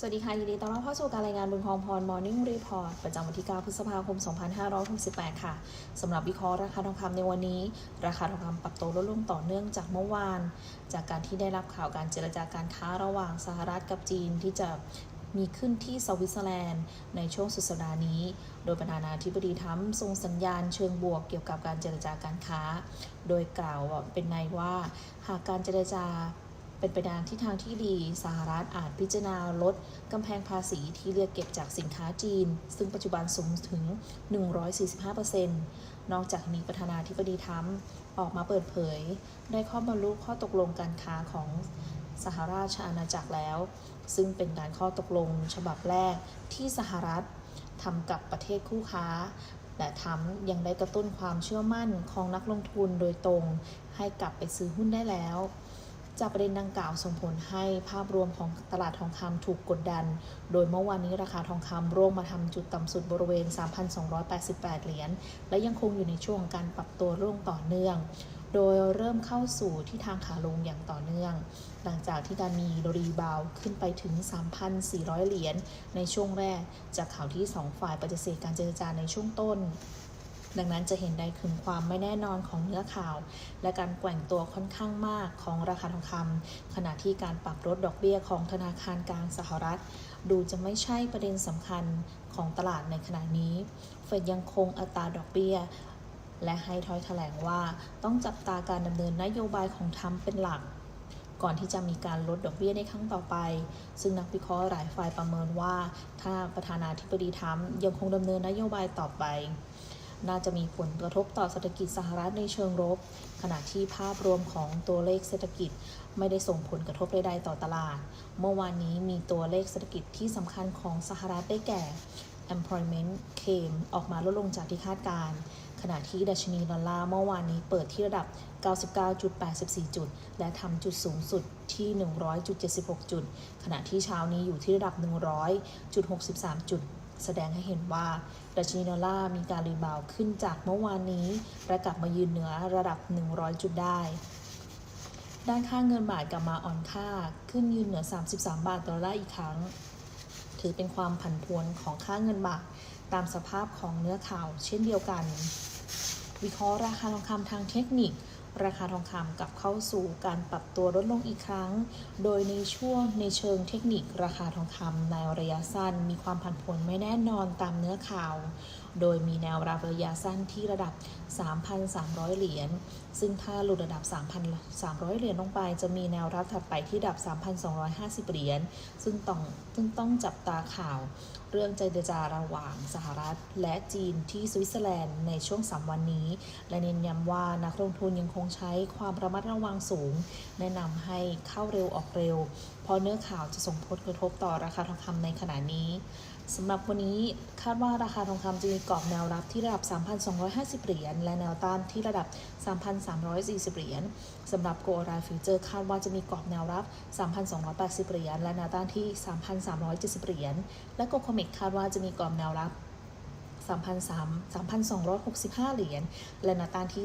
สวัสดีค่ะ ยินดีต้อนรับเข้าสู่การรายงานบุญคลองพร Morning Report ประจำวันที่ 9 พฤษภาคม 2568 ค่ะ สำหรับวิเคราะห์ราคาทองคำในวันนี้ ราคาทองคำปรับตัวลดลงต่อเนื่องจากเมื่อวาน จากการที่ได้รับข่าวการเจรจาการค้าระหว่างสหรัฐกับจีนที่จะมีขึ้นที่สวิตเซอร์แลนด์ในช่วงสุดสัปดาห์นี้ โดยประธานาธิบดีทรัมทรงสัญญาณเชิงบวกเกี่ยวกับการเจรจาการค้า โดยกล่าวเป็นในว่าหากการเจรจา เป็นไปในทิศทางที่ดี สหรัฐอาจพิจารณาลดกำแพงภาษีที่เรียกเก็บจากสินค้าจีน ซึ่งปัจจุบันสูงถึง 145%นอกจากนี้ประธานาธิบดีทรัมออกมาเปิดเผย ได้ข้อบรรลุข้อตกลงการค้าของสหราชอาณาจักรแล้ว ซึ่งเป็นการข้อตกลงฉบับแรกที่สหรัฐทำกับประเทศคู่ค้า และทรัมยังได้กระตุ้นความเชื่อมั่นของนักลงทุนโดยตรง ให้กลับไปซื้อหุ้นได้แล้ว จากประเด็นดังกล่าวส่งผลให้ภาพรวมของตลาดทองคำถูกกดดัน โดยเมื่อวานนี้ราคาทองคำร่วงมาทำจุดต่ำสุดบริเวณ 3,288 เหรียญ และยังคงอยู่ในช่วงการปรับตัวร่วงต่อเนื่อง โดยเริ่มเข้าสู่ที่ทางขาลงอย่างต่อเนื่อง หลังจากที่การมีรีบาวขึ้นไปถึง 3,400 เหรียญในช่วงแรก จากข่าวที่ 2 ฝ่ายปฏิเสธการเจรจาในช่วงต้น ดังนั้นจะเห็นได้ถึงความไม่แน่นอนของเนื้อข่าว และการแกว่งตัวค่อนข้างมากของราคาทองคำขณะที่การปรับลดดอกเบี้ยของธนาคารกลางสหรัฐ ดูจะไม่ใช่ประเด็นสำคัญของตลาดในขณะนี้ เฟดยังคงอัตราดอกเบี้ยและให้ถ้อยแถลงว่าต้องจับตาการดำเนินนโยบายของทรัมป์เป็นหลัก ก่อนที่จะมีการลดดอกเบี้ยในครั้งต่อไป ซึ่งนักวิเคราะห์หลายฝ่ายประเมินว่า ถ้าประธานาธิบดีทรัมป์ยังคงดำเนินนโยบายต่อไป น่าจะมีผลกระทบต่อเศรษฐกิจสหรัฐในเชิงลบขณะที่ภาพรวมของตัวเลขเศรษฐกิจไม่ได้ส่งผลกระทบใดๆต่อตลาด เมื่อวานนี้มีตัวเลขเศรษฐกิจที่สำคัญของสหรัฐได้แก่ employment claim ออกมาลดลงจากที่คาดการณ์ขณะที่ดัชนีดอลลาร์เมื่อวานนี้เปิดที่ระดับ 99.84 จุด และทำจุดสูงสุดที่ 100.76 จุด ขณะที่เช้านี้อยู่ที่ระดับ 100.63 จุด แสดงให้เห็นว่าดัชนีดอลลาร์มีการรีบาวขึ้นจากเมื่อวานนี้และกลับมายืนเหนือระดับ 100 จุดได้ ด้านค่าเงินบาทกลับมาอ่อนค่าขึ้นยืนเหนือ 33 บาทต่อดอลลาร์อีกครั้ง ถือเป็นความผันผวนของค่าเงินบาทตามสภาพของเนื้อข่าวเช่นเดียวกัน วิเคราะห์ราคาทองคำทางเทคนิค ราคาทองคำกลับเข้าสู่การปรับตัวลดลงอีกครั้ง โดยในช่วงในเชิงเทคนิคราคาทองคำในระยะสั้น มีความผันผวนไม่แน่นอนตามเนื้อข่าว โดยมีแนวรับระยะสั้นที่ระดับ 3,300 เหรียญ ซึ่งถ้าหลุดระดับ 3,300 เหรียญลงไป จะมีแนวรับถัดไปที่ระดับ 3,250 เหรียญ ซึ่งต้องซึ่งต้องจับตาข่าว เรื่องเจรจาระหว่างสหรัฐ และจีนที่สวิตเซอร์แลนด์ในช่วง 3 วันนี้ และเน้นย้ำว่านักลงทุนยังคงใช้ความระมัดระวังสูง แนะนำให้เข้าเร็วออกเร็ว เพราะเนื้อข่าวจะส่งผลกระทบต่อราคาทองคำในขณะนี้สำหรับวันนี้คาดว่าราคาทองคำจะมีกรอบแนวรับที่ระดับ 3,250 เหรียญ และแนวต้านที่ระดับ 3,340 เหรียญสำหรับโกลด์ไ e ฟิวเจอร์คาดว่าจะมีกรอบแนวรับ 3,280 เหรียญ และแนวต้านที่ 3,370 เหรียญ และโกคอมิกคาดว่าจะมีกรอบแนวรับ 3,265 เหรียญ และนวต้านที่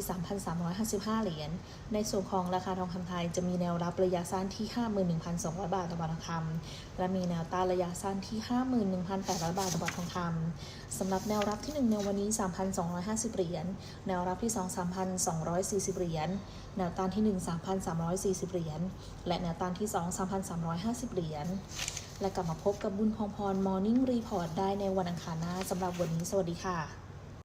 3,355 เหรียญ ในส่วนของราคาทองคำไทยจะมีแนวรับระยะสั้นที่ 51,200 บาทต่อบาททองคำ และมีแนวต้านระยะสั้นที่ 51,800 บาทต่อบาททองคำ สำหรับแนวรับที่ 1 ในวันนี้ 3,250 เหรียญ แนวรับที่ 2 3,240 เหรียญ แนวต้านที่ 1 3,340 เหรียญ และแนวต้านที่ 2 3,350 เหรียญ และกลับมาพบกับบุญพองพรมอร์นิ่งรีพอร์ตได้ในวันอังคารหน้าสำหรับวันนี้สวัสดีค่ะ